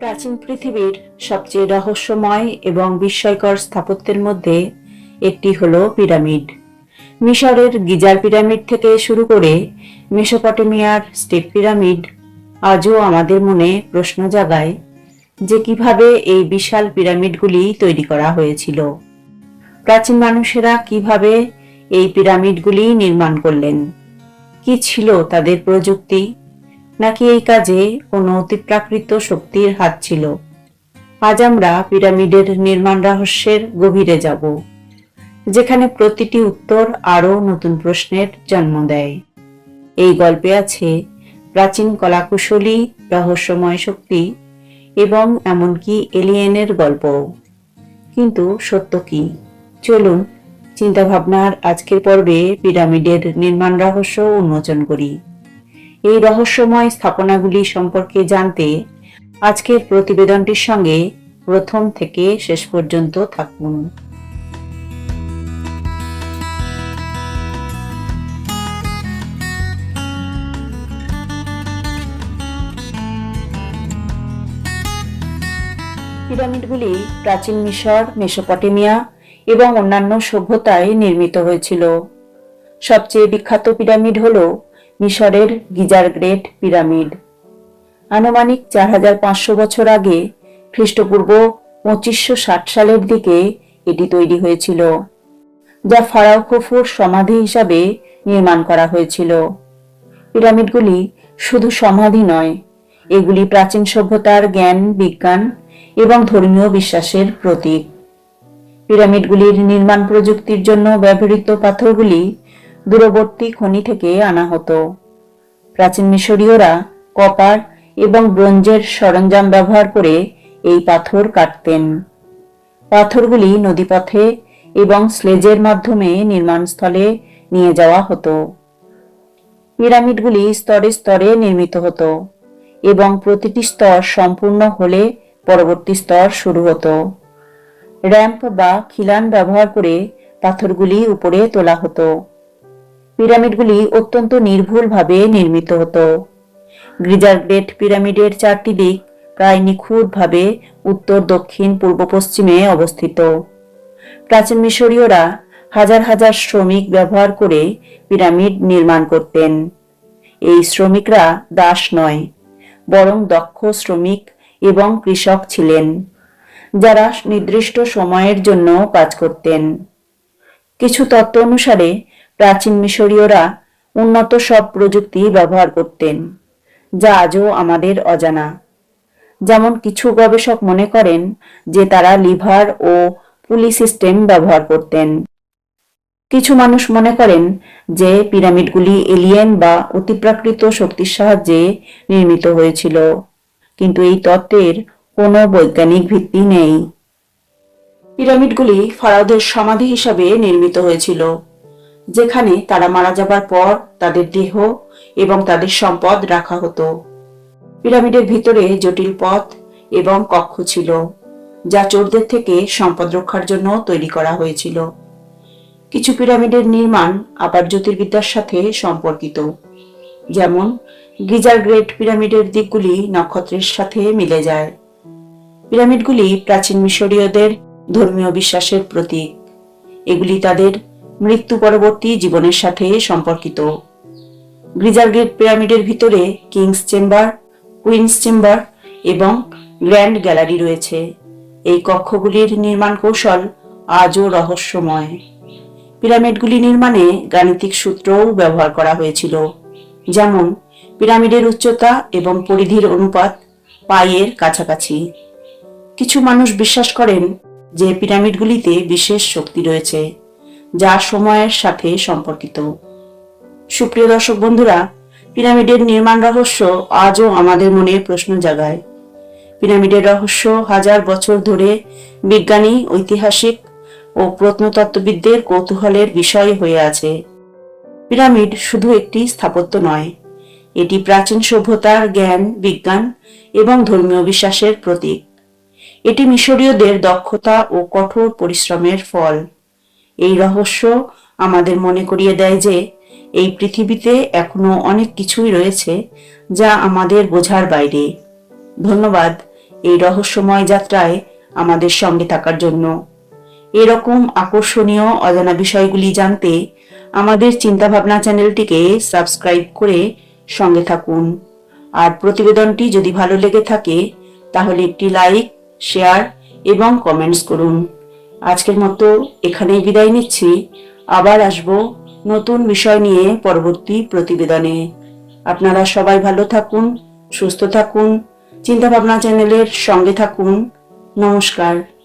প্রাচীন পৃথিবীর সবচেয়ে রহস্যময় এবং বিস্ময়কর স্থাপত্যের মধ্যে একটি হল পিরামিড। মিশরের গিজার পিরামিড থেকে শুরু করে মেসোপটেমিয়ার স্টেপ পিরামিড আজও আমাদের মনে প্রশ্ন জাগায় যে কীভাবে এই বিশাল পিরামিডগুলি তৈরি করা হয়েছিল। প্রাচীন মানুষেরা কীভাবে এই পিরামিডগুলি নির্মাণ করলেন? কি ছিল তাদের প্রযুক্তি? নাকি এই কাজে কোনো অতিপ্রাকৃত শক্তির হাত ছিল? আজ আমরা পিরামিডের নির্মাণ রহস্যের গভীরে যাব, যেখানে প্রতিটি উত্তর আরও নতুন প্রশ্নের জন্ম দেয়। এই গল্পে আছে প্রাচীন কলাকুশলী, রহস্যময় শক্তি এবং এমনকি এলিয়েনের গল্প কিন্তু সত্য কি? চলুন চিন্তাভাবনার আজকের পর্বে পিরামিডের নির্মাণ রহস্য উন্মোচন করি। এই রহস্যময় স্থাপনাগুলি সম্পর্কে জানতে আজকের প্রতিবেদনটির সঙ্গে প্রথম থেকে শেষ পর্যন্ত থাকুন। পিরামিডগুলি প্রাচীন মিশর, মেসোপটেমিয়া এবং অন্যান্য সভ্যতায় নির্মিত হয়েছিল। সবচেয়ে বিখ্যাত পিরামিড হল মিশরের গিজার গ্রেট পিরামিড। আনুমানিক চার হাজার পাঁচশো বছর আগে খ্রিস্টপূর্ব পঁচিশশো ষাট সালের দিকে এটি তৈরি হয়েছিল, যা ফারাও খুফুর সমাধি হিসাবে নির্মাণ করা হয়েছিল। পিরামিডগুলি শুধু সমাধি নয়, এগুলি প্রাচীন সভ্যতার জ্ঞান, বিজ্ঞান এবং ধর্মীয় বিশ্বাসের প্রতীক। পিরামিডগুলির নির্মাণ প্রযুক্তির জন্য ব্যবহৃত পাথরগুলি দূরবর্তী খনি থেকে আনা হতো। প্রাচীন মিশরীয়রা কপার এবং ব্রোঞ্জের সরঞ্জাম ব্যবহার করে এই পাথর কাটতেন। পাথরগুলি নদীপথে এবং স্লেজের মাধ্যমে নির্মাণস্থলে নিয়ে যাওয়া হতো। পিরামিডগুলি স্তরে স্তরে নির্মিত হতো এবং প্রতিটি স্তর সম্পূর্ণ হলে পরবর্তী স্তর শুরু হতো। র্যাম্প বা খিলান ব্যবহার করে পাথরগুলি উপরে তোলা হতো। পিরামিডগুলি অত্যন্ত নির্ভুলভাবে নির্মিত হতো। গ্রিজার গ্রেট পিরামিডের চারটি দিক প্রায় নিখুঁতভাবে উত্তর, দক্ষিণ, পূর্ব, পশ্চিমে অবস্থিত। প্রাচীন মিশরীয়রা হাজার হাজার শ্রমিক ব্যবহার করে পিরামিড নির্মাণ করতেন। এই শ্রমিকরা দাস নয়, বরং দক্ষ শ্রমিক এবং কৃষক ছিলেন, যারা নির্দিষ্ট সময়ের জন্য কাজ করতেন। কিছু তত্ত্ব অনুসারে প্রাচীন মিশরীয়রা উন্নত সব প্রযুক্তি ব্যবহার করতেন, যা আজও আমাদের অজানা। যেমন কিছু গবেষক মনে করেন যে তারা লিভার ও পুলি সিস্টেম ব্যবহার করতেন। কিছু মানুষ মনে করেন যে পিরামিডগুলি এলিয়েন বা অতিপ্রাকৃত শক্তির সাহায্যে নির্মিত হয়েছিল, কিন্তু এই তত্ত্বের কোনো বৈজ্ঞানিক ভিত্তি নেই। পিরামিডগুলি ফারাওদের সমাধি হিসাবে নির্মিত হয়েছিল। যেখানে তারা মারা যাবার পর তাদের দেহ এবং তাদের সম্পদ রাখা হতো। পিরামিডের ভিতরে জটিল পথ এবং কক্ষ ছিল, যা চোরদের থেকে সম্পদ রক্ষার জন্য তৈরি করা হয়েছিল। কিছু পিরামিডের নির্মাণ আবার জ্যোতির্বিদ্যার সাথে সম্পর্কিত, যেমন গিজার গ্রেট পিরামিডের দিকগুলি নক্ষত্রের সাথে মিলে যায়। পিরামিডগুলি প্রাচীন মিশরীয়দের ধর্মীয় বিশ্বাসের প্রতীক। এগুলি তাদের মৃত্যু পরবর্তী জীবনের সাথে সম্পর্কিত। গ্রিজার গ্রেট পিরামিডের ভিতরে কিংস চেম্বার কুইন্স চেম্বার এবং গ্র্যান্ড গ্যালারি রয়েছে। এই কক্ষগুলির নির্মাণ কৌশল আজও রহস্যময়। পিরামিডগুলি নির্মাণে গাণিতিক সূত্রও ব্যবহার করা হয়েছিল। যেমন পিরামিডের উচ্চতা এবং পরিধির অনুপাত পায়ের কাছাকাছি। কিছু মানুষ বিশ্বাস করেন যে পিরামিডগুলিতে বিশেষ শক্তি রয়েছে। যা সময়ের সাথে সম্পর্কিত। সুপ্রিয় দর্শক বন্ধুরা, পিরামিডের নির্মাণ রহস্য আজও আমাদের মনে প্রশ্ন জাগায়। পিরামিডের রহস্য হাজার বছর ধরে বিজ্ঞানী, ঐতিহাসিক ও প্রত্নতত্ত্ববিদদের কৌতূহলের বিষয় হয়ে আছে। পিরামিড শুধু একটি স্থাপত্য নয়, এটি প্রাচীন সভ্যতার জ্ঞান, বিজ্ঞান এবং ধর্মীয় বিশ্বাসের প্রতীক। এটি মিশরীয়দের দক্ষতা ও কঠোর পরিশ্রমের ফল। এই রহস্য আমাদের মনে করিয়ে দেয় যে, এই পৃথিবীতে এখনও অনেক কিছুই রয়েছে যা আমাদের বোঝার বাইরে। ধন্যবাদ এই রহস্যময় যাত্রায় আমাদের সঙ্গে থাকার জন্য। এরকম আকর্ষণীয় অজানা বিষয়গুলি জানতে আমাদের চিন্তাভাবনা চ্যানেলটিকে সাবস্ক্রাইব করে সঙ্গে থাকুন। আর প্রতিবেদনটি যদি ভালো লেগে থাকে, তাহলে একটি লাইক, শেয়ার এবং কমেন্টস করুন। আজকের মতো এখানেই বিদায় নিচ্ছি। আবার আসব নতুন বিষয় নিয়ে পরবর্তী প্রতিবেদনে। আপনারা সবাই ভালো থাকুন, সুস্থ থাকুন, চিন্তাভাবনা চ্যানেলের সঙ্গে থাকুন। নমস্কার।